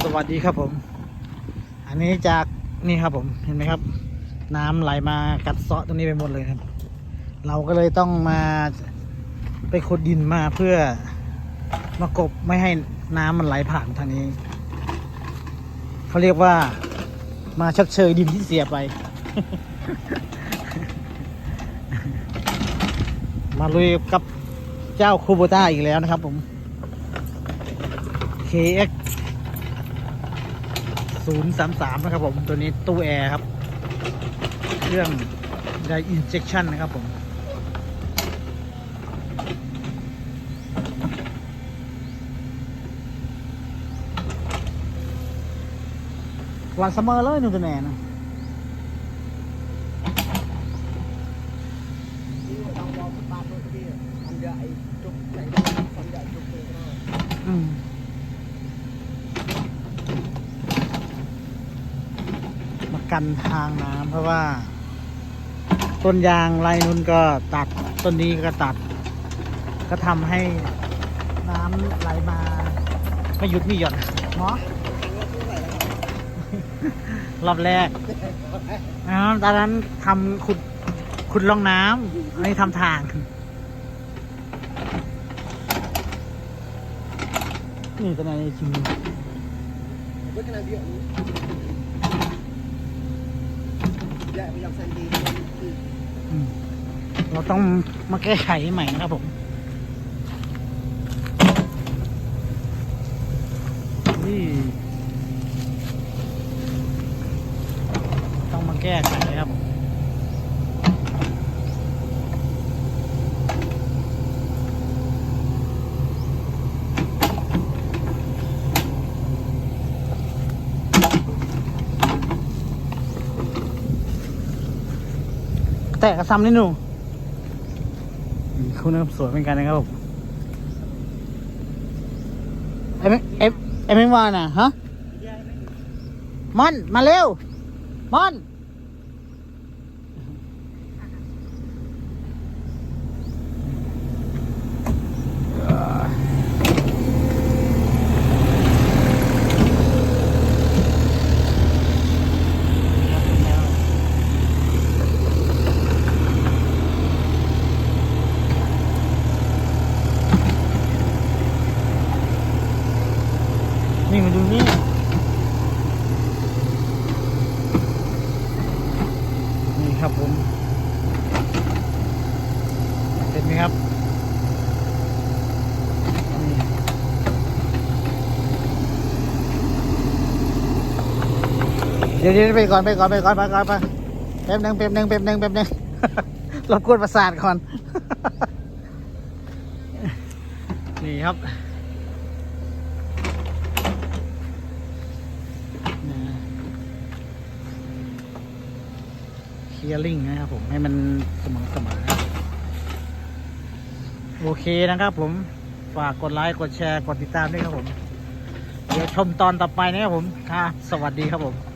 สวัสดีครับผม อันนี้จากนี่ครับผมเห็นไหมครับ น้ำไหลมากัดเซาะตรงนี้ไปหมดเลยครับ เราก็เลยต้องมาไปขุดดินมาเพื่อมากบไม่ให้น้ำมันไหลผ่านทางนี้เขาเรียกว่ามาชดเชยดินที่เสียไป มาลุยกับเจ้าคูโบต้าอีกแล้วนะครับผม KX 033 นะครับผมตัวนี้ตู้แอร์ครับ เครื่องไดอินเจ t ชันนะครับผมวันเสมอเลยหนุ่มตัวแน่นะอืมมา กันทางน้ำเพราะว่า ต้นยางไรนุ่นก็ตัดต้นนี้ก็ตัด ก็ทำให้น้ำไหลมาไม่หยุดไม่หย่อนเนาะรอบแรกอ๋อตอนนั้นทำขุดขุดร่องน้ำอันนี้ทำทางนี่ตัวไหนจริง เราต้องมาแก้ไขใหม่นะครับผมนี่ต้องมาแก้ไขครับผม แตะกระซำนิดหนูคุณนะครับสวยเหมือนกันนะครับผมเอ็มเอ็มเอ็มไม่มาน่ะฮะมันมาเร็วมอนนี่มา ดูนี่นี่ครับผมเห็นไหมครับเดี๋ยวเดี๋ยวไปก่อนไปก่อนไปก่อนไปก่อนไปแป๊บหนึงแป๊บหนึงแป๊บหนึงแป๊บหนึงรบกวนประสาทก่อน นี่ครับ เค ลียร์ลิงนะครับผมให้มันเสมอเสมอโอเคนะครับผมฝากกดไลค์กดแชร์กดติดตามด้วยครับผม เดี๋ยวชมตอนต่อไปนะครับผมค่ะสวัสดีครับผม